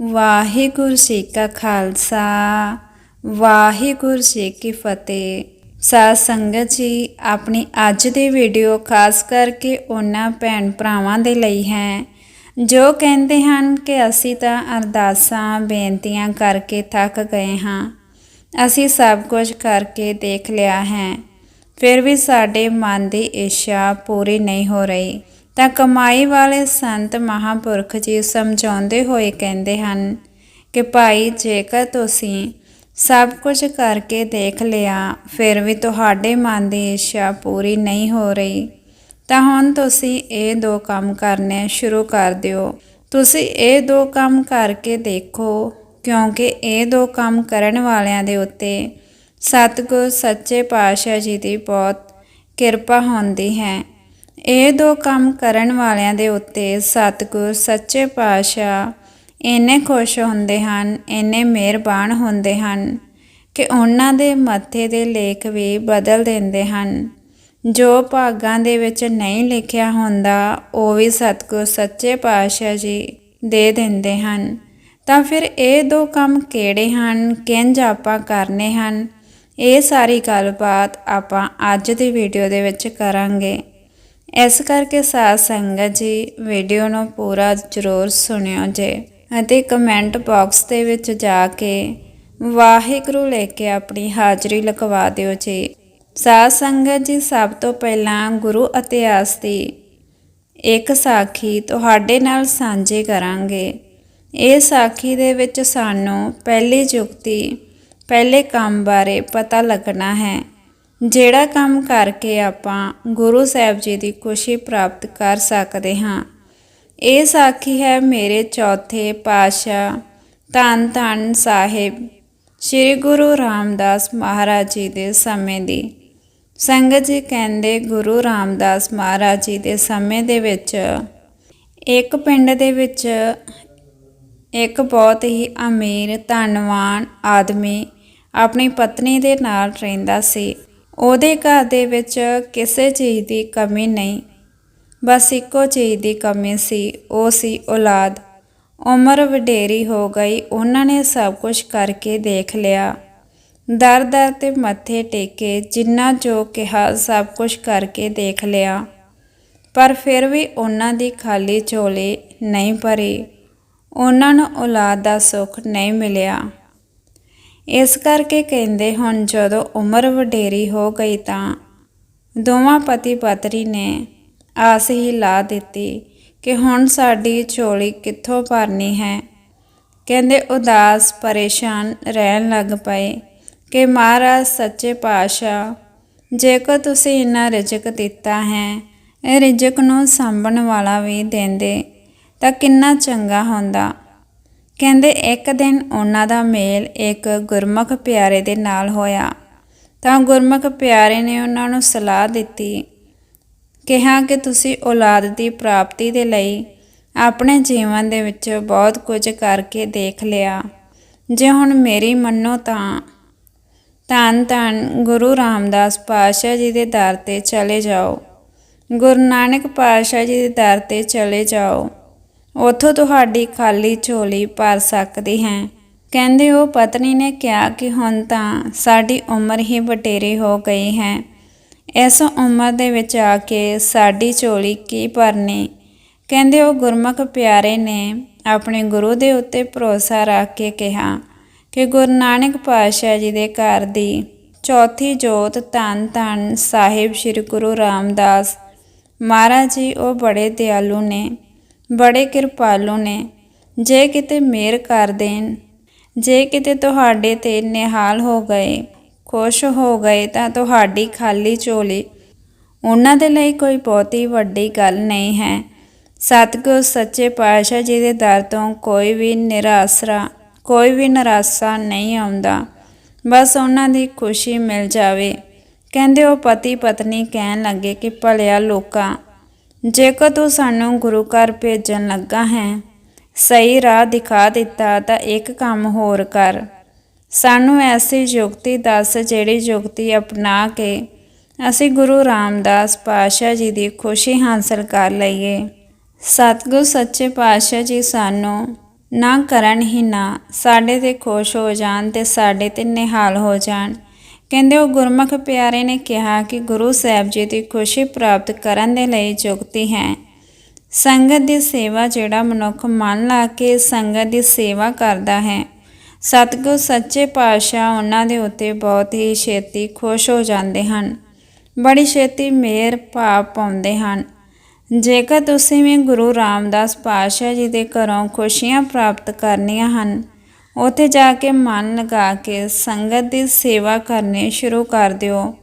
ਵਾਹਿਗੁਰੂ ਜੀ ਕਾ ਖਾਲਸਾ, ਵਾਹਿਗੁਰੂ ਜੀ ਕੀ ਫਤਿਹ। ਸਾਧ ਸੰਗਤ ਜੀ, ਆਪਣੀ ਅੱਜ ਦੀ ਵੀਡੀਓ ਖਾਸ ਕਰਕੇ ਉਹਨਾਂ ਭੈਣ ਭਰਾਵਾਂ ਦੇ ਲਈ ਹੈ, ਜੋ ਕਹਿੰਦੇ ਹਨ ਕਿ ਅਸੀਂ ਤਾਂ ਅਰਦਾਸਾਂ, ਬੇਨਤੀਆਂ ਕਰਕੇ ਥੱਕ ਗਏ ਹਾਂ। ਅਸੀਂ ਸਭ ਕੁਝ ਕਰਕੇ ਦੇਖ ਲਿਆ ਹੈ, ਫਿਰ ਵੀ ਸਾਡੇ ਮਨ ਦੀ ਇੱਛਾ ਪੂਰੀ ਨਹੀਂ ਹੋ ਰਹੀ। ਤਾਂ ਕਮਾਈ ਵਾਲੇ ਸੰਤ ਮਹਾਪੁਰਖ ਜੀ ਸਮਝਾਉਂਦੇ ਹੋਏ ਕਹਿੰਦੇ ਹਨ ਕਿ ਭਾਈ, ਜੇਕਰ ਤੁਸੀਂ ਸਭ ਕੁਝ ਕਰਕੇ ਦੇਖ ਲਿਆ, ਫਿਰ ਵੀ ਤੁਹਾਡੇ ਮਨ ਦੀ ਇੱਛਾ ਪੂਰੀ ਨਹੀਂ ਹੋ ਰਹੀ, ਤਾਂ ਹੁਣ ਤੁਸੀਂ ਇਹ ਦੋ ਕੰਮ ਕਰਨੇ ਸ਼ੁਰੂ ਕਰ ਦਿਓ। ਤੁਸੀਂ ਇਹ ਦੋ ਕੰਮ ਕਰਕੇ ਦੇਖੋ, ਕਿਉਂਕਿ ਇਹ ਦੋ ਕੰਮ ਕਰਨ ਵਾਲਿਆਂ ਦੇ ਉੱਤੇ ਸਤਿਗੁਰ, ਸੱਚੇ ਪਾਤਸ਼ਾਹ ਜੀ ਦੀ ਬਹੁਤ ਕਿਰਪਾ ਹੁੰਦੀ ਹੈ। ਇਹ ਦੋ ਕੰਮ ਕਰਨ ਵਾਲਿਆਂ ਦੇ ਉੱਤੇ ਸਤਿਗੁਰ, ਸੱਚੇ ਪਾਤਸ਼ਾਹ ਇੰਨੇ ਖੁਸ਼ ਹੁੰਦੇ ਹਨ, ਇੰਨੇ ਮਿਹਰਬਾਨ ਹੁੰਦੇ ਹਨ ਕਿ ਉਹਨਾਂ ਦੇ ਮੱਥੇ ਦੇ ਲੇਖ ਵੀ ਬਦਲ ਦਿੰਦੇ ਹਨ। ਜੋ ਭਾਗਾਂ ਦੇ ਵਿੱਚ ਨਹੀਂ ਲਿਖਿਆ ਹੁੰਦਾ, ਉਹ ਵੀ ਸਤਿਗੁਰ, ਸੱਚੇ ਪਾਤਸ਼ਾਹ ਜੀ ਦੇ ਦਿੰਦੇ ਹਨ। ਤਾਂ ਫਿਰ ਇਹ ਦੋ ਕੰਮ ਕਿਹੜੇ ਹਨ? ਕਿੰਜ ਆਪਾਂ ਕਰਨੇ ਹਨ? ਇਹ ਸਾਰੀ ਗੱਲਬਾਤ ਆਪਾਂ ਅੱਜ ਦੀ ਵੀਡੀਓ ਦੇ ਵਿੱਚ ਕਰਾਂਗੇ। ਇਸ ਕਰਕੇ ਸਾਧ ਸੰਗਤ ਜੀ ਵੀਡੀਓ ਨੂੰ ਪੂਰਾ ਜ਼ਰੂਰ ਸੁਣਿਓ ਜੇ ਅਤੇ ਕਮੈਂਟ ਬਾਕਸ ਦੇ ਵਿੱਚ ਜਾ ਕੇ ਵਾਹਿਗੁਰੂ ਲੈ ਕੇ ਆਪਣੀ ਹਾਜ਼ਰੀ ਲਗਵਾ ਦਿਓ ਜੀ। ਸਾਧ ਸੰਗਤ ਜੀ, ਸਭ ਤੋਂ ਪਹਿਲਾਂ ਗੁਰੂ ਇਤਿਹਾਸ ਦੀ ਇੱਕ ਸਾਖੀ ਤੁਹਾਡੇ ਨਾਲ ਸਾਂਝੀ ਕਰਾਂਗੇ। ਇਹ ਸਾਖੀ ਦੇ ਵਿੱਚ ਸਾਨੂੰ ਪਹਿਲੀ ਜੁਗਤੀ ਪਹਿਲੇ ਕੰਮ ਬਾਰੇ ਪਤਾ ਲੱਗਣਾ ਹੈ। ਜਿਹੜਾ ਕੰਮ ਕਰਕੇ ਆਪਾਂ ਗੁਰੂ ਸਾਹਿਬ ਜੀ ਦੀ ਖੁਸ਼ੀ ਪ੍ਰਾਪਤ ਕਰ ਸਕਦੇ ਹਾਂ। ਇਹ ਸਾਖੀ ਹੈ ਮੇਰੇ ਚੌਥੇ ਪਾਤਸ਼ਾਹ ਧੰਨ ਧੰਨ ਸਾਹਿਬ ਸ੍ਰੀ ਗੁਰੂ ਰਾਮਦਾਸ ਮਹਾਰਾਜ ਜੀ ਦੇ ਸਮੇਂ ਦੀ। ਸੰਗਤ ਜੀ ਕਹਿੰਦੇ, ਗੁਰੂ ਰਾਮਦਾਸ ਮਹਾਰਾਜ ਜੀ ਦੇ ਸਮੇਂ ਦੇ ਵਿੱਚ ਇੱਕ ਪਿੰਡ ਦੇ ਵਿੱਚ ਇੱਕ ਬਹੁਤ ਹੀ ਅਮੀਰ, ਧਨਵਾਨ ਆਦਮੀ ਆਪਣੀ ਪਤਨੀ ਦੇ ਨਾਲ ਰਹਿੰਦਾ ਸੀ। ਉਹਦੇ ਘਰ ਦੇ ਵਿੱਚ ਕਿਸੇ ਚੀਜ਼ ਦੀ ਕਮੀ ਨਹੀਂ। ਬਸ ਇੱਕੋ ਚੀਜ਼ ਦੀ ਕਮੀ ਸੀ, ਉਹ ਸੀ ਔਲਾਦ। ਉਮਰ ਵਡੇਰੀ ਹੋ ਗਈ, ਉਹਨਾਂ ਨੇ ਸਭ ਕੁਝ ਕਰਕੇ ਦੇਖ ਲਿਆ। ਦਰ ਦਰ ਤੇ ਮੱਥੇ ਟੇਕੇ, ਜਿੰਨਾ ਜੋ ਕਿਹਾ ਸਭ ਕੁਝ ਕਰਕੇ ਦੇਖ ਲਿਆ। ਪਰ ਫਿਰ ਵੀ ਉਹਨਾਂ ਦੀ ਖਾਲੀ ਝੋਲੀ ਨਹੀਂ ਭਰੀ। ਉਹਨਾਂ ਨੂੰ ਔਲਾਦ ਦਾ ਸੁੱਖ ਨਹੀਂ ਮਿਲਿਆ। ਇਸ ਕਰਕੇ ਕਹਿੰਦੇ ਹੁਣ ਜਦੋਂ ਉਮਰ ਵਡੇਰੀ ਹੋ ਗਈ ਤਾਂ ਦੋਵਾਂ ਪਤੀ ਪਤਰੀ ਨੇ ਆਸ ਹੀ ਲਾ ਦਿੱਤੀ ਕਿ ਹੁਣ ਸਾਡੀ ਝੋਲੀ ਕਿੱਥੋਂ ਭਰਨੀ ਹੈ। ਕਹਿੰਦੇ ਉਦਾਸ ਪਰੇਸ਼ਾਨ ਰਹਿਣ ਲੱਗ ਪਏ ਕਿ ਮਹਾਰਾਜ ਸੱਚੇ ਪਾਤਸ਼ਾਹ, ਜੇਕਰ ਤੁਸੀਂ ਇੰਨਾ ਰਿਜਕ ਦਿੱਤਾ ਹੈ, ਇਹ ਰਿਜਕ ਨੂੰ ਸੰਭਣ ਵਾਲਾ ਵੀ ਦਿੰਦੇ ਤਾਂ ਕਿੰਨਾ ਚੰਗਾ ਹੁੰਦਾ। ਕਹਿੰਦੇ ਇੱਕ ਦਿਨ ਉਹਨਾਂ ਦਾ ਮੇਲ ਇੱਕ ਗੁਰਮੁਖ ਪਿਆਰੇ ਦੇ ਨਾਲ ਹੋਇਆ। ਤਾਂ ਗੁਰਮੁਖ ਪਿਆਰੇ ਨੇ ਉਹਨਾਂ ਨੂੰ ਸਲਾਹ ਦਿੱਤੀ, ਕਿਹਾ ਕਿ ਤੁਸੀਂ ਔਲਾਦ ਦੀ ਪ੍ਰਾਪਤੀ ਦੇ ਲਈ ਆਪਣੇ ਜੀਵਨ ਦੇ ਵਿੱਚ ਬਹੁਤ ਕੁਝ ਕਰਕੇ ਦੇਖ ਲਿਆ। ਜੇ ਹੁਣ ਮੇਰੀ ਮੰਨੋ ਤਾਂ। ਧੰਨ ਧੰਨ ਗੁਰੂ ਰਾਮਦਾਸ ਪਾਤਸ਼ਾਹ ਜੀ ਦੇ ਦਰ ਤੇ ਚਲੇ ਜਾਓ। ਗੁਰੂ ਨਾਨਕ ਪਾਤਸ਼ਾਹ ਜੀ ਦੇ ਦਰ ਤੇ ਚਲੇ ਜਾਓ। ਉਥੋਂ ਤੁਹਾਡੀ ਖਾਲੀ ਝੋਲੀ ਭਰ ਸਕਦੀ ਹੈ। ਕਹਿੰਦੇ ਉਹ ਪਤਨੀ ਨੇ ਕਿਹਾ ਕਿ ਹੁਣ ਤਾਂ ਸਾਡੀ ਉਮਰ ਹੀ ਬਟੇਰੀ ਹੋ ਗਈ ਹੈ। ਇਸ ਉਮਰ ਦੇ ਵਿੱਚ ਆ ਕੇ ਸਾਡੀ ਝੋਲੀ ਕੀ ਭਰਨੀ? ਕਹਿੰਦੇ ਉਹ ਗੁਰਮੁਖ ਪਿਆਰੇ ਨੇ ਆਪਣੇ ਗੁਰੂ ਦੇ ਉੱਤੇ ਭਰੋਸਾ ਰੱਖ ਕੇ ਕਿਹਾ ਕਿ ਗੁਰੂ ਨਾਨਕ ਪਾਤਸ਼ਾਹ ਜੀ ਦੇ ਘਰ ਦੀ ਚੌਥੀ ਜੋਤ ਧੰਨ ਧੰਨ ਸਾਹਿਬ ਸ੍ਰੀ ਗੁਰੂ ਰਾਮਦਾਸ ਮਹਾਰਾਜ ਜੀ ਉਹ ਬੜੇ ਦਿਆਲੂ ਨੇ। ਬੜੇ ਕਿਰਪਾਲੂ ਨੇ। ਜੇ ਕਿਤੇ ਮਿਹਰ ਕਰ ਦੇਣ, ਜੇ ਕਿਤੇ ਤੁਹਾਡੇ ਤੇ ਨਿਹਾਲ ਹੋ ਗਏ, ਖੁਸ਼ ਹੋ ਗਏ ਤਾਂ ਤੁਹਾਡੀ ਖਾਲੀ ਝੋਲੀ। ਉਹਨਾਂ ਦੇ ਲਈ ਕੋਈ ਬਹੁਤੀ ਵੱਡੀ ਗੱਲ ਨਹੀਂ ਹੈ। ਸਤਿਗੁਰ ਸੱਚੇ ਪਾਤਸ਼ਾਹ ਜੀ ਦੇ ਦਰ ਤੋਂ ਕੋਈ ਵੀ ਨਿਰਾਸਰਾ, ਕੋਈ ਵੀ ਨਿਰਾਸ਼ਾ ਨਹੀਂ ਆਉਂਦਾ। ਬਸ ਉਹਨਾਂ ਦੀ ਖੁਸ਼ੀ ਮਿਲ ਜਾਵੇ। ਕਹਿੰਦੇ ਉਹ ਪਤੀ ਪਤਨੀ ਕਹਿਣ ਲੱਗੇ ਕਿ ਭਲਿਆ ਲੋਕਾਂ ਜੇਕਰ ਤੂੰ ਸਾਨੂੰ ਗੁਰੂ ਘਰ ਭੇਜਣ ਲੱਗਾ ਹੈ, ਸਹੀ ਰਾਹ ਦਿਖਾ ਦਿੱਤਾ ਤਾਂ ਇੱਕ ਕੰਮ ਹੋਰ ਕਰ। ਸਾਨੂੰ ਐਸੀ ਯੁਕਤੀ ਦੱਸ ਜਿਹੜੀ ਯੁਕਤੀ ਅਪਣਾ ਕੇ ਅਸੀਂ ਗੁਰੂ ਰਾਮਦਾਸ ਪਾਤਸ਼ਾਹ ਜੀ ਦੀ ਖੁਸ਼ੀ ਹਾਸਲ ਕਰ ਲਈਏ। ਸਤਿਗੁਰ ਸੱਚੇ ਪਾਤਸ਼ਾਹ ਜੀ ਸਾਨੂੰ ਨਾ ਕਰਨ ਹੀ ਨਾ ਸਾਡੇ ਤੇ ਖੁਸ਼ ਹੋ ਜਾਣ ਤੇ ਸਾਡੇ ਤੇ ਨਿਹਾਲ ਹੋ ਜਾਣ। ਕਹਿੰਦੇ ਉਹ ਗੁਰਮੁਖ ਪਿਆਰੇ ਨੇ ਕਿਹਾ ਕਿ ਗੁਰੂ ਸਾਹਿਬ ਜੀ ਦੀ ਖੁਸ਼ੀ ਪ੍ਰਾਪਤ ਕਰਨ ਦੇ ਲਈ ਜੁਗਤੀ ਹੈ। ਸੰਗਤ ਦੀ ਸੇਵਾ ਜਿਹੜਾ ਮਨੁੱਖ ਮਨ ਲਾ ਕੇ ਸੰਗਤ ਦੀ ਸੇਵਾ ਕਰਦਾ ਹੈ। ਸਤਿਗੁਰ, ਸੱਚੇ ਪਾਤਸ਼ਾਹ ਉਹਨਾਂ ਦੇ ਉੱਤੇ ਬਹੁਤ ਹੀ ਛੇਤੀ ਖੁਸ਼ ਹੋ ਜਾਂਦੇ ਹਨ। ਬੜੀ ਛੇਤੀ ਮੇਰ ਭਾਵ ਪਾਉਂਦੇ ਹਨ। ਜੇਕਰ ਤੁਸੀਂ ਵੀ ਗੁਰੂ ਰਾਮਦਾਸ ਪਾਤਸ਼ਾਹ ਜੀ ਦੇ ਘਰੋਂ ਖੁਸ਼ੀਆਂ ਪ੍ਰਾਪਤ ਕਰਨੀਆਂ ਹਨ ਉੱਥੇ ਜਾ ਕੇ ਮਨ ਲਗਾ ਕੇ ਸੰਗਤ ਦੀ ਸੇਵਾ ਕਰਨੀ ਸ਼ੁਰੂ ਕਰ ਦਿਓ।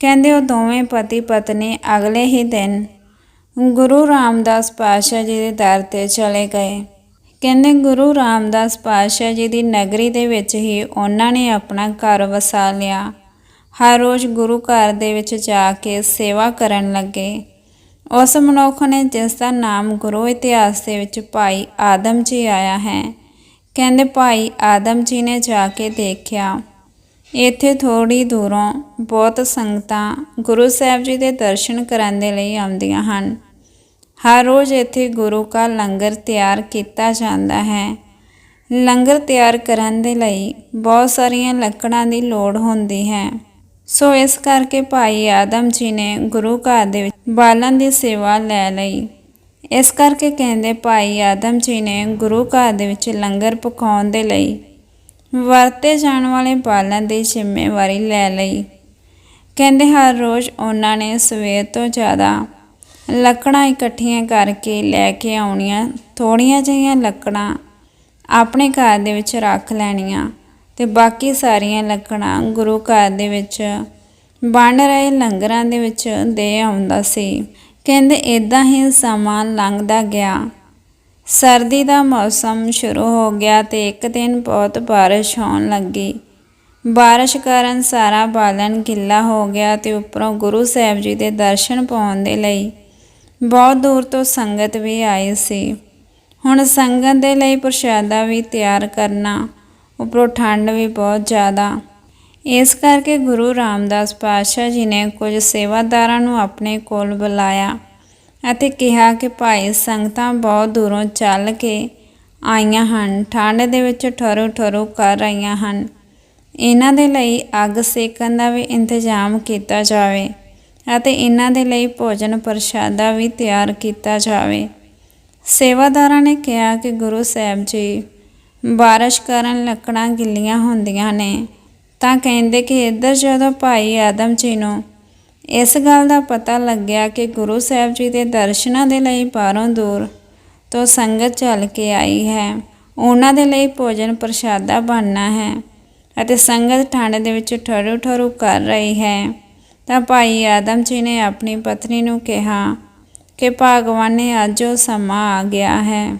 ਕਹਿੰਦੇ ਉਹ ਦੋਵੇਂ ਪਤੀ ਪਤਨੀ ਅਗਲੇ ਹੀ ਦਿਨ ਗੁਰੂ ਰਾਮਦਾਸ ਪਾਤਸ਼ਾਹ ਜੀ ਦੇ ਦਰ ਤੇ ਚਲੇ ਗਏ। ਕਹਿੰਦੇ ਗੁਰੂ ਰਾਮਦਾਸ ਪਾਤਸ਼ਾਹ ਜੀ ਦੀ ਨਗਰੀ ਦੇ ਵਿੱਚ ਹੀ ਉਹਨਾਂ ਨੇ ਆਪਣਾ ਘਰ ਵਸਾ ਲਿਆ। ਹਰ ਰੋਜ਼ ਗੁਰੂ ਘਰ ਦੇ ਵਿੱਚ ਜਾ ਕੇ ਸੇਵਾ ਕਰਨ ਲੱਗੇ। ਉਸ ਮਨੁੱਖ ਨੇ ਜਿਸ ਦਾ ਨਾਮ ਗੁਰੂ ਇਤਿਹਾਸ ਦੇ ਵਿੱਚ ਭਾਈ ਆਦਮ ਜੀ ਆਇਆ ਹੈ। ਕਹਿੰਦੇ, ਭਾਈ, ਆਦਮ ਜੀ ਨੇ ਜਾ ਕੇ ਦੇਖਿਆ। ਇੱਥੇ ਥੋੜੀ ਦੂਰੋਂ ਬਹੁਤ ਸੰਗਤਾਂ ਗੁਰੂ ਸਾਹਿਬ ਜੀ ਦੇ ਦਰਸ਼ਨ ਕਰਨ ਦੇ ਲਈ ਆਉਂਦੀਆਂ ਹਨ। ਹਰ ਰੋਜ਼ ਇੱਥੇ ਗੁਰੂ ਕਾ ਲੰਗਰ ਤਿਆਰ ਕੀਤਾ ਜਾਂਦਾ ਹੈ। ਲੰਗਰ ਤਿਆਰ ਕਰਨ ਦੇ ਲਈ ਬਹੁਤ ਸਾਰੀਆਂ ਲੱਕੜਾਂ ਦੀ ਲੋੜ ਹੁੰਦੀ ਹੈ। ਸੋ ਇਸ ਕਰਕੇ ਭਾਈ ਆਦਮ ਜੀ ਨੇ ਗੁਰੂ ਘਰ ਦੇ ਵਿੱਚ ਬਾਲਣ ਦੀ ਸੇਵਾ ਲੈ ਲਈ। ਇਸ ਕਰਕੇ ਕਹਿੰਦੇ ਭਾਈ ਆਦਮ ਜੀ ਨੇ ਗੁਰੂ ਘਰ ਦੇ ਵਿੱਚ ਲੰਗਰ ਪਕਾਉਣ ਦੇ ਲਈ ਵਰਤੇ ਜਾਣ ਵਾਲੇ ਬਾਲਣ ਦੀ ਜ਼ਿੰਮੇਵਾਰੀ ਲੈ ਲਈ। ਕਹਿੰਦੇ ਹਰ ਰੋਜ਼ ਉਹਨਾਂ ਨੇ ਸਵੇਰ ਤੋਂ ਜ਼ਿਆਦਾ ਲੱਕੜਾਂ ਇਕੱਠੀਆਂ ਕਰਕੇ ਲੈ ਕੇ ਆਉਣੀਆਂ ਥੋੜੀਆਂ ਜਿਹੀਆਂ ਲੱਕੜਾਂ ਆਪਣੇ ਘਰ ਦੇ ਵਿੱਚ ਰੱਖ ਲੈਣੀਆਂ ਤੇ ਬਾਕੀ ਸਾਰੀਆਂ ਲੱਕੜਾਂ ਗੁਰੂ ਘਰ ਦੇ ਵਿੱਚ ਬਣ ਰਹੇ ਲੰਗਰਾਂ ਦੇ ਵਿੱਚ ਦੇ ਆਉਂਦਾ ਸੀ। ਕਹਿੰਦੇ ਇਦਾਂ ਹੀ ਸਮਾਂ ਲੰਘਦਾ ਗਿਆ। ਸਰਦੀ ਦਾ ਮੌਸਮ ਸ਼ੁਰੂ ਹੋ ਗਿਆ ਤੇ ਇੱਕ ਦਿਨ ਬਹੁਤ ਬਾਰਿਸ਼ ਹੋਣ ਲੱਗੀ। ਬਾਰਿਸ਼ ਕਾਰਨ ਸਾਰਾ ਬਾਲਣ ਗਿੱਲਾ ਹੋ ਗਿਆ ਤੇ ਉੱਪਰੋਂ ਗੁਰੂ ਸਾਹਿਬ ਜੀ ਦੇ ਦਰਸ਼ਨ ਪਾਉਣ ਦੇ ਲਈ ਬਹੁਤ ਦੂਰ ਤੋਂ ਸੰਗਤ ਵੀ ਆਈ ਸੀ। ਹੁਣ ਸੰਗਤ ਦੇ ਲਈ ਪ੍ਰਸ਼ਾਦਾ ਵੀ ਤਿਆਰ ਕਰਨਾ, ਉੱਪਰੋਂ ਠੰਡ ਵੀ ਬਹੁਤ ਜ਼ਿਆਦਾ। ਇਸ ਕਰਕੇ ਗੁਰੂ ਰਾਮਦਾਸ ਪਾਤਸ਼ਾਹ ਜੀ ਨੇ ਕੁਝ ਸੇਵਾਦਾਰਾਂ ਨੂੰ ਆਪਣੇ ਕੋਲ ਬੁਲਾਇਆ ਅਤੇ ਕਿਹਾ ਕਿ ਭਾਈ, ਸੰਗਤਾਂ ਬਹੁਤ ਦੂਰੋਂ ਚੱਲ ਕੇ ਆਈਆਂ ਹਨ, ਠੰਡ ਦੇ ਵਿੱਚ ਠਰੂ ਠਰੂ ਕਰ ਰਹੀਆਂ ਹਨ। ਇਹਨਾਂ ਦੇ ਲਈ ਅੱਗ ਸੇਕਣ ਦਾ ਵੀ ਇੰਤਜ਼ਾਮ ਕੀਤਾ ਜਾਵੇ ਅਤੇ ਇਹਨਾਂ ਦੇ ਲਈ ਭੋਜਨ ਪ੍ਰਸ਼ਾਦਾ ਵੀ ਤਿਆਰ ਕੀਤਾ ਜਾਵੇ। ਸੇਵਾਦਾਰਾਂ ਨੇ ਕਿਹਾ ਕਿ ਗੁਰੂ ਸਾਹਿਬ ਜੀ, ਬਾਰਿਸ਼ ਕਾਰਨ ਲੱਕੜਾਂ ਗਿੱਲੀਆਂ ਹੁੰਦੀਆਂ ਨੇ। ਤਾਂ ਕਹਿੰਦੇ ਕਿ ਇੱਧਰ ਜਦੋਂ ਭਾਈ ਆਦਮ ਜੀ ਨੂੰ ਇਸ ਗੱਲ ਦਾ ਪਤਾ ਲੱਗਿਆ ਕਿ ਗੁਰੂ ਸਾਹਿਬ ਜੀ ਦੇ ਦਰਸ਼ਨਾਂ ਦੇ ਲਈ ਬਾਹਰੋਂ ਦੂਰ ਤੋਂ ਸੰਗਤ ਚੱਲ ਕੇ ਆਈ ਹੈ, ਉਹਨਾਂ ਦੇ ਲਈ ਭੋਜਨ ਪ੍ਰਸ਼ਾਦਾ ਬਣਨਾ ਹੈ ਅਤੇ ਸੰਗਤ ਠੰਡ ਦੇ ਵਿੱਚ ਠਰੂ ਠਰੂ ਕਰ ਰਹੀ ਹੈ। ਤਾਂ ਭਾਈ ਆਦਮ ਜੀ ਨੇ ਆਪਣੀ ਪਤਨੀ ਨੂੰ ਕਿਹਾ ਕਿ ਭਗਵਾਨ ਨੇ ਅੱਜ ਉਹ ਸਮਾਂ ਆ ਗਿਆ ਹੈ।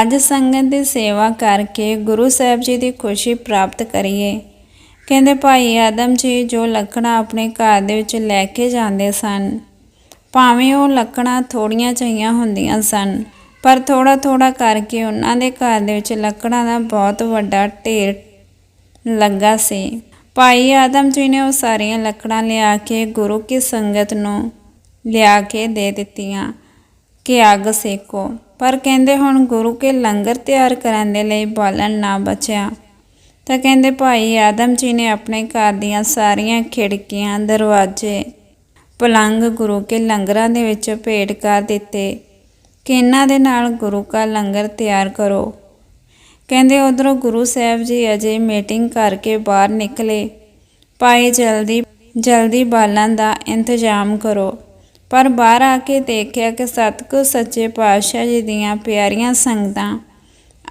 ਅੱਜ ਸੰਗਤ ਦੀ ਸੇਵਾ ਕਰਕੇ ਗੁਰੂ ਸਾਹਿਬ ਜੀ ਦੀ ਖੁਸ਼ੀ ਪ੍ਰਾਪਤ ਕਰੀਏ। ਕਹਿੰਦੇ ਭਾਈ ਆਦਮ ਜੀ ਜੋ ਲੱਕੜਾਂ ਆਪਣੇ ਘਰ ਦੇ ਵਿੱਚ ਲੈ ਕੇ ਜਾਂਦੇ ਸਨ, ਭਾਵੇਂ ਉਹ ਲੱਕੜਾਂ ਥੋੜੀਆਂ ਚਾਹੀਆਂ ਹੁੰਦੀਆਂ ਸਨ, ਪਰ ਥੋੜਾ ਥੋੜਾ ਕਰਕੇ ਉਹਨਾਂ ਦੇ ਘਰ ਦੇ ਵਿੱਚ ਲੱਕੜਾਂ ਦਾ ਬਹੁਤ ਵੱਡਾ ਢੇਰ ਲੱਗਾ ਸੀ। ਭਾਈ ਆਦਮ ਜੀ ਨੇ ਉਹ ਸਾਰੀਆਂ ਲੱਕੜਾਂ ਲਿਆ ਕੇ ਗੁਰੂ ਕੀ ਸੰਗਤ ਨੂੰ ਲਿਆ ਕੇ ਦੇ ਦਿੱਤੀਆਂ ਕਿ ਅੱਗ ਸੇਕੋ। ਪਰ ਕਹਿੰਦੇ ਹੁਣ ਗੁਰੂ ਕੇ ਲੰਗਰ ਤਿਆਰ ਕਰਨ ਦੇ ਲਈ ਬਾਲਣ ਨਾ ਬਚਿਆ। ਤਾਂ ਕਹਿੰਦੇ ਭਾਈ ਆਦਮ ਜੀ ਨੇ ਆਪਣੇ ਘਰ ਦੀਆਂ ਸਾਰੀਆਂ ਖਿੜਕੀਆਂ, ਦਰਵਾਜ਼ੇ, ਪਲੰਗ ਗੁਰੂ ਕੇ ਲੰਗਰਾਂ ਦੇ ਵਿੱਚ ਭੇਟ ਕਰ ਦਿੱਤੇ ਕਿ ਇਹਨਾਂ ਦੇ ਨਾਲ ਗੁਰੂ ਕਾ ਲੰਗਰ ਤਿਆਰ ਕਰੋ। ਕਹਿੰਦੇ ਉਧਰੋਂ ਗੁਰੂ ਸਾਹਿਬ ਜੀ ਅਜੇ ਮੀਟਿੰਗ ਕਰਕੇ ਬਾਹਰ ਨਿਕਲੇ। ਭਾਈ ਜਲਦੀ ਜਲਦੀ ਬਾਲਾਂ ਦਾ ਇੰਤਜ਼ਾਮ ਕਰੋ। ਪਰ ਬਾਹਰ ਆ ਕੇ ਦੇਖਿਆ ਕਿ ਸਤਿਗੁਰ ਸੱਚੇ ਪਾਤਸ਼ਾਹ ਜੀ ਦੀਆਂ ਪਿਆਰੀਆਂ ਸੰਗਤਾਂ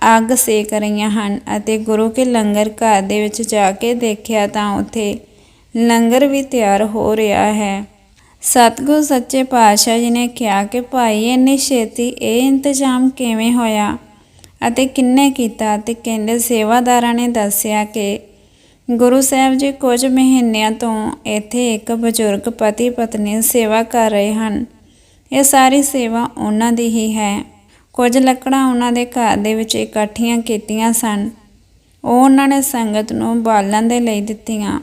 ਅੱਗ ਸੇਕ ਰਹੀਆਂ ਹਨ ਅਤੇ ਗੁਰੂ ਕੇ ਲੰਗਰ ਘਰ ਦੇ ਵਿੱਚ ਜਾ ਕੇ ਦੇਖਿਆ ਤਾਂ ਉੱਥੇ ਲੰਗਰ ਵੀ ਤਿਆਰ ਹੋ ਰਿਹਾ ਹੈ। ਸਤਿਗੁਰ ਸੱਚੇ ਪਾਤਸ਼ਾਹ ਜੀ ਨੇ ਕਿਹਾ ਕਿ ਭਾਈ, ਇੰਨੀ ਛੇਤੀ ਇਹ ਇੰਤਜ਼ਾਮ ਕਿਵੇਂ ਹੋਇਆ ਅਤੇ ਕਿੰਨੇ ਕੀਤਾ ਤੇ ਕਹਿੰਦੇ ਸੇਵਾਦਾਰਾਂ ਨੇ ਦੱਸਿਆ ਕਿ ਗੁਰੂ ਸਾਹਿਬ ਜੀ ਕੁਝ ਮਹੀਨਿਆਂ ਤੋਂ ਇੱਥੇ ਇੱਕ ਬਜ਼ੁਰਗ ਪਤੀ ਪਤਨੀ ਸੇਵਾ ਕਰ ਰਹੇ ਹਨ। ਇਹ ਸਾਰੀ ਸੇਵਾ ਉਹਨਾਂ ਦੀ ਹੀ ਹੈ। ਕੁਝ ਲੱਕੜਾਂ ਉਹਨਾਂ ਦੇ ਘਰ ਦੇ ਵਿੱਚ ਇਕੱਠੀਆਂ ਕੀਤੀਆਂ ਸਨ। ਉਹ ਉਹਨਾਂ ਨੇ ਸੰਗਤ ਨੂੰ ਬਾਲਣ ਦੇ ਲਈ ਦਿੱਤੀਆਂ।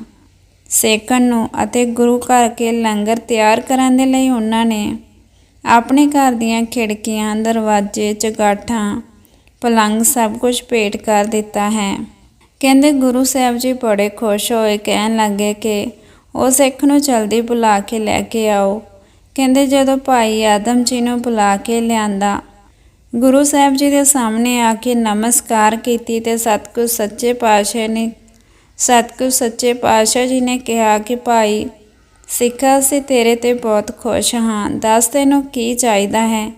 ਸੇਕਣ ਨੂੰ ਅਤੇ ਗੁਰੂ ਘਰ ਕੇ ਲੰਗਰ ਤਿਆਰ ਕਰਨ ਦੇ ਲਈ ਉਹਨਾਂ ਨੇ ਆਪਣੇ ਘਰ ਦੀਆਂ ਖਿੜਕੀਆਂ, ਦਰਵਾਜ਼ੇ, ਚਗਾਠਾਂ, ਪਲੰਗ ਸਭ ਕੁਝ ਭੇਟ ਕਰ ਦਿੱਤਾ ਹੈ। ਕਹਿੰਦੇ ਗੁਰੂ ਸਾਹਿਬ ਜੀ ਬੜੇ ਖੁਸ਼ ਹੋਏ, ਕਹਿਣ ਲੱਗੇ ਕਿ ਉਹ ਸਿੱਖ ਨੂੰ ਜਲਦੀ ਬੁਲਾ ਕੇ ਲੈ ਕੇ ਆਓ। ਕਹਿੰਦੇ ਜਦੋਂ ਭਾਈ ਆਦਮ ਜੀ ਨੂੰ ਬੁਲਾ ਕੇ ਲਿਆਂਦਾ ਗੁਰੂ ਸਾਹਿਬ ਜੀ ਦੇ ਸਾਹਮਣੇ ਆ ਕੇ ਨਮਸਕਾਰ ਕੀਤੀ ਤੇ ਸਤਿਗੁਰ ਸੱਚੇ ਪਾਤਸ਼ਾਹ ਨੇ, ਸਤਿਗੁਰ ਸੱਚੇ ਪਾਤਸ਼ਾਹ ਜੀ ਨੇ ਕਿਹਾ ਕਿ ਭਾਈ, ਸਿੱਖਾ ਅਸੀਂ ਤੇਰੇ ਤੇ ਬਹੁਤ ਖੁਸ਼ ਹਾਂ, ਦੱਸ ਤੈਨੂੰ ਕੀ ਚਾਹੀਦਾ ਹੈ?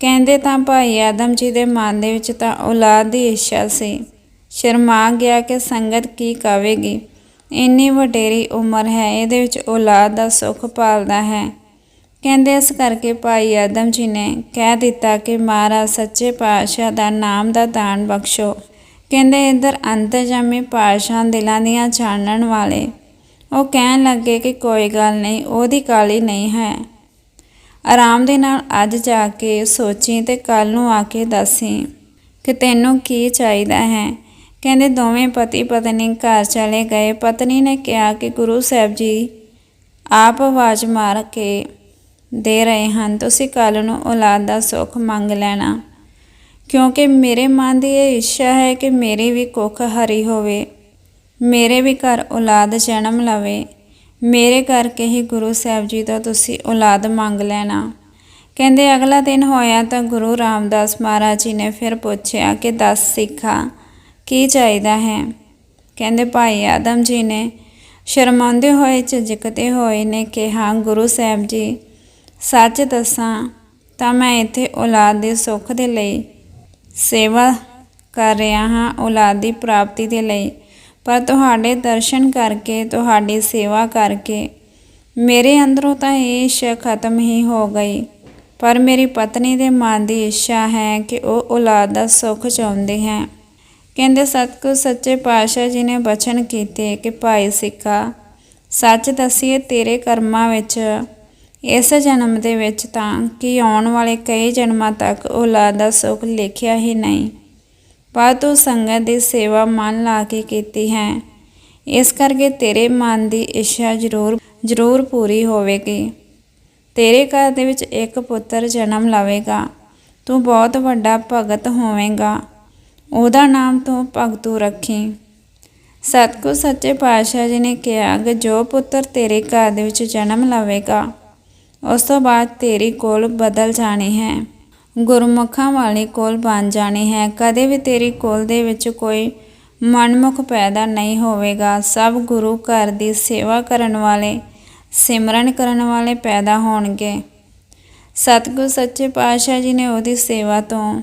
ਕਹਿੰਦੇ ਤਾਂ ਭਾਈ ਆਦਮ ਜੀ ਦੇ ਮਨ ਦੇ ਵਿੱਚ ਤਾਂ ਔਲਾਦ ਦੀ ਇੱਛਾ ਸੀ। ਸ਼ਰਮਾ ਗਿਆ ਕਿ ਸੰਗਤ ਕੀ ਕਵੇਗੀ? ਇੰਨੀ ਵਡੇਰੀ ਉਮਰ ਹੈ, ਇਹਦੇ ਵਿੱਚ ਔਲਾਦ ਦਾ ਸੁੱਖ ਪਾਲਦਾ ਹੈ। ਕਹਿੰਦੇ ਇਸ ਕਰਕੇ ਭਾਈ ਆਦਮ ਜੀ ਨੇ ਕਹਿ ਦਿੱਤਾ ਕਿ ਮਹਾਰਾਜ ਸੱਚੇ ਪਾਤਸ਼ਾਹ ਦਾ ਨਾਮ ਦਾ ਦਾਨ ਬਖਸ਼ੋ। ਕਹਿੰਦੇ ਇੱਧਰ ਅੰਤਰਜਾਮੀ ਪਾਤਸ਼ਾਹ ਦਿਲਾਂ ਦੀਆਂ ਜਾਣਨ ਵਾਲੇ, ਉਹ ਕਹਿਣ ਲੱਗੇ ਕਿ ਕੋਈ ਗੱਲ ਨਹੀਂ, ਉਹਦੀ ਕਾਲੀ ਨਹੀਂ ਹੈ। ਆਰਾਮ ਦੇ ਨਾਲ ਅੱਜ ਜਾ ਕੇ ਸੋਚੀ ਤੇ ਕੱਲ ਨੂੰ ਆ ਕੇ ਦੱਸੀ ਕਿ ਤੈਨੂੰ ਕੀ ਚਾਹੀਦਾ ਹੈ। ਕਹਿੰਦੇ ਦੋਵੇਂ ਪਤੀ ਪਤਨੀ ਘਰ ਚਲੇ ਗਏ। ਪਤਨੀ ਨੇ ਕਿਹਾ ਕਿ ਗੁਰੂ ਸਾਹਿਬ ਜੀ, ਆਪ ਆਵਾਜ਼ ਮਾਰ ਕੇ ਦੇ ਰਹੇ ਹਨ। ਤੁਸੀਂ ਕੱਲ ਨੂੰ ਔਲਾਦ ਦਾ ਸੁੱਖ ਮੰਗ ਲੈਣਾ। ਕਿਉਂਕਿ ਮੇਰੇ ਮਨ ਦੀ ਇਹ ਇੱਛਾ ਹੈ ਕਿ ਮੇਰੀ ਵੀ ਕੁੱਖ ਹਰੀ ਹੋਵੇ। ਮੇਰੇ ਵੀ ਘਰ ਔਲਾਦ ਜਨਮ ਲਵੇ। ਮੇਰੇ ਕਰਕੇ ਹੀ ਗੁਰੂ ਸਾਹਿਬ ਜੀ ਤੋਂ ਤੁਸੀਂ ਔਲਾਦ ਮੰਗ ਲੈਣਾ। ਕਹਿੰਦੇ ਅਗਲਾ ਦਿਨ ਹੋਇਆ ਤਾਂ ਗੁਰੂ ਰਾਮਦਾਸ ਮਹਾਰਾਜ ਜੀ ਨੇ ਫਿਰ ਪੁੱਛਿਆ ਕਿ ਦੱਸ ਸਿੱਖਾ, ਕੀ ਚਾਹੀਦਾ ਹੈ? ਕਹਿੰਦੇ ਭਾਈ ਆਦਮ ਜੀ ਨੇ ਸ਼ਰਮਾਉਂਦੇ ਹੋਏ ਝਿਜਕਦੇ ਹੋਏ ਨੇ ਕਿਹਾ, ਗੁਰੂ ਸਾਹਿਬ ਜੀ ਸੱਚ ਦੱਸਾਂ ਤਾਂ ਮੈਂ ਇੱਥੇ ਔਲਾਦ ਦੇ ਸੁੱਖ ਦੇ ਲਈ ਸੇਵਾ ਕਰ ਰਿਹਾ ਹਾਂ, ਔਲਾਦ ਦੀ ਪ੍ਰਾਪਤੀ ਦੇ ਲਈ। ਪਰ ਤੁਹਾਡੇ ਦਰਸ਼ਨ ਕਰਕੇ, ਤੁਹਾਡੀ ਸੇਵਾ ਕਰਕੇ ਮੇਰੇ ਅੰਦਰੋਂ ਤਾਂ ਇਹ ਇੱਛਾ ਖਤਮ ਹੀ ਹੋ ਗਈ। ਪਰ ਮੇਰੀ ਪਤਨੀ ਦੇ ਮਨ ਦੀ ਇੱਛਾ ਹੈ ਕਿ ਉਹ ਔਲਾਦ ਦਾ ਸੁੱਖ ਚਾਹੁੰਦੇ ਹੈ। ਕਹਿੰਦੇ, ਸਤਿਗੁਰ ਸੱਚੇ ਪਾਤਸ਼ਾਹ ਜੀ ਨੇ ਬਚਨ ਕੀਤੇ ਕਿ ਭਾਈ ਸਿੱਖਾ ਸੱਚ ਦੱਸੀਏ ਤੇਰੇ ਕਰਮਾਂ ਵਿੱਚ ਇਸ ਜਨਮ ਦੇ ਵਿੱਚ ਤਾਂ ਕਿ ਆਉਣ ਵਾਲੇ ਕਈ ਜਨਮਾਂ ਤੱਕ ਔਲਾਦ ਦਾ ਸੁੱਖ ਲਿਖਿਆ ਹੀ ਨਹੀਂ। ਪਰ ਤੂੰ ਸੰਗਤ ਦੀ ਸੇਵਾ ਮਨ ਲਾ ਕੇ ਕੀਤੀ ਹੈ। ਇਸ ਕਰਕੇ ਤੇਰੇ ਮਨ ਦੀ ਇੱਛਾ ਜ਼ਰੂਰ ਜ਼ਰੂਰ ਪੂਰੀ ਹੋਵੇਗੀ। ਤੇਰੇ ਘਰ ਦੇ ਵਿੱਚ ਇੱਕ ਪੁੱਤਰ ਜਨਮ ਲਵੇਗਾ। ਤੂੰ ਬਹੁਤ ਵੱਡਾ ਭਗਤ ਹੋਵੇਂਗਾ। ਉਹਦਾ ਨਾਮ ਤੂੰ ਭਗਤੂ ਰੱਖੀ। ਸਤਿਗੁਰ ਸੱਚੇ ਪਾਤਸ਼ਾਹ ਜੀ ਨੇ ਕਿਹਾ ਕਿ ਜੋ ਪੁੱਤਰ ਤੇਰੇ ਘਰ ਦੇ ਵਿੱਚ ਜਨਮ ਲਵੇਗਾ ਉਸ ਤੋਂ ਬਾਅਦ ਤੇਰੀ ਕੋਲ ਬਦਲ ਜਾਣੀ ਹੈ। ਗੁਰਮੁਖਾਂ ਵਾਲੀ ਕੋਲ ਬਣ ਜਾਣੀ ਹੈ। ਕਦੇ ਵੀ ਤੇਰੀ ਕੋਲ ਦੇ ਵਿੱਚ ਕੋਈ ਮਨਮੁਖ ਪੈਦਾ ਨਹੀਂ ਹੋਵੇਗਾ। ਸਭ ਗੁਰੂ ਘਰ ਦੀ ਸੇਵਾ ਕਰਨ ਵਾਲੇ, ਸਿਮਰਨ ਕਰਨ ਵਾਲੇ ਪੈਦਾ ਹੋਣਗੇ। ਸਤਿਗੁਰ ਸੱਚੇ ਪਾਤਸ਼ਾਹ ਜੀ ਨੇ ਉਹਦੀ ਸੇਵਾ ਤੋਂ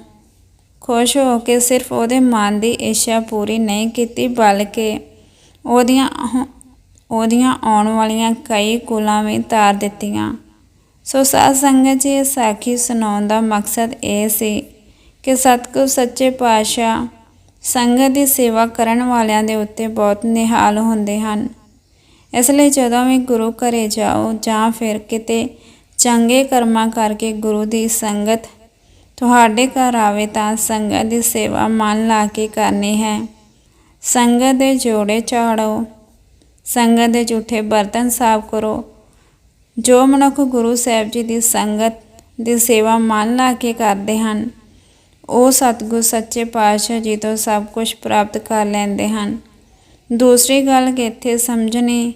ਖੁਸ਼ ਹੋ ਕੇ ਸਿਰਫ ਉਹਦੇ ਮਨ ਦੀ ਇੱਛਾ ਪੂਰੀ ਨਹੀਂ ਕੀਤੀ, ਬਲਕਿ ਉਹਦੀਆਂ ਉਹਦੀਆਂ ਆਉਣ ਵਾਲੀਆਂ ਕਈ ਕੁਲਾਂ ਵੀ ਤਾਰ ਦਿੱਤੀਆਂ। ਸੋ ਸਾਧ ਸੰਗਤ ਜੀ, ਸਾਖੀ ਸੁਣਾਉਣ ਦਾ ਮਕਸਦ ਇਹ ਸੀ ਕਿ ਸਤਿਗੁਰ ਸੱਚੇ ਪਾਤਸ਼ਾਹ ਸੰਗਤ ਦੀ ਸੇਵਾ ਕਰਨ ਵਾਲਿਆਂ ਦੇ ਉੱਤੇ ਬਹੁਤ ਨਿਹਾਲ ਹੁੰਦੇ ਹਨ। ਇਸ ਲਈ ਜਦੋਂ ਵੀ ਗੁਰੂ ਘਰੇ ਜਾਓ ਜਾਂ ਫਿਰ ਕਿਤੇ ਚੰਗੇ ਕਰਮਾਂ ਕਰਕੇ ਗੁਰੂ ਦੀ ਸੰਗਤ ਤੁਹਾਡੇ ਘਰ ਆਵੇ ਤਾਂ ਸੰਗਤ ਦੀ ਸੇਵਾ ਮਨ ਲਾ ਕੇ ਕਰਨੀ ਹੈ। ਸੰਗਤ ਦੇ ਜੋੜੇ ਝਾੜੋ ਸੰਗਤ ਦੇ ਝੂਠੇ ਬਰਤਨ ਸਾਫ਼ ਕਰੋ ਜੋ ਮਨੁੱਖ ਗੁਰੂ ਸਾਹਿਬ ਜੀ ਦੀ ਸੰਗਤ ਦੀ ਸੇਵਾ ਮਨ ਲਾ ਕੇ ਕਰਦੇ ਹਨ, ਉਹ ਸਤਿਗੁਰ ਸੱਚੇ ਪਾਤਸ਼ਾਹ ਜੀ ਤੋਂ ਸਭ ਕੁਝ ਪ੍ਰਾਪਤ ਕਰ ਲੈਂਦੇ ਹਨ। ਦੂਸਰੀ ਗੱਲ ਕਿ ਇੱਥੇ ਸਮਝਣੀ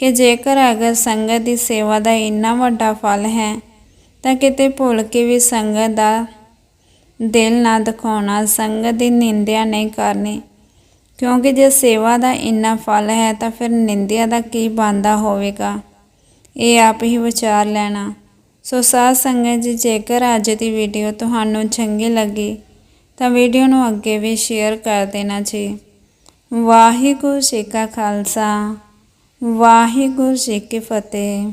ਕਿ ਜੇਕਰ ਅਗਰ ਸੰਗਤ ਦੀ ਸੇਵਾ ਦਾ ਇੰਨਾ ਵੱਡਾ ਫਲ ਹੈ, ਤਾਂ ਕਿਤੇ ਭੁੱਲ ਕੇ ਵੀ ਸੰਗਤ ਦਾ ਦਿਲ ਨਾ ਦਿਖਾਉਣਾ ਸੰਗਤ ਦੀ ਨਿੰਦਿਆ ਨਹੀਂ ਕਰਨੀ। ਕਿਉਂਕਿ ਜੇ ਸੇਵਾ ਦਾ ਇੰਨਾ ਫਲ ਹੈ, ਤਾਂ ਫਿਰ ਨਿੰਦਿਆ ਦਾ ਕੀ ਬੰਦਾ ਹੋਵੇਗਾ? ਇਹ ਆਪ ਹੀ ਵਿਚਾਰ ਲੈਣਾ। ਸੋ ਸਾਧ ਸੰਗਤ ਜੀ, ਜੇਕਰ ਅੱਜ ਦੀ ਵੀਡੀਓ ਤੁਹਾਨੂੰ ਚੰਗੀ ਲੱਗੀ, ਤਾਂ ਵੀਡੀਓ ਨੂੰ ਅੱਗੇ ਵੀ ਸ਼ੇਅਰ ਕਰ ਦੇਣਾ ਜੀ। ਵਾਹਿਗੁਰੂ ਜੀ ਕਾ ਖਾਲਸਾ, ਵਾਹਿਗੁਰੂ ਜੀ ਕੀ ਫਤਿਹ।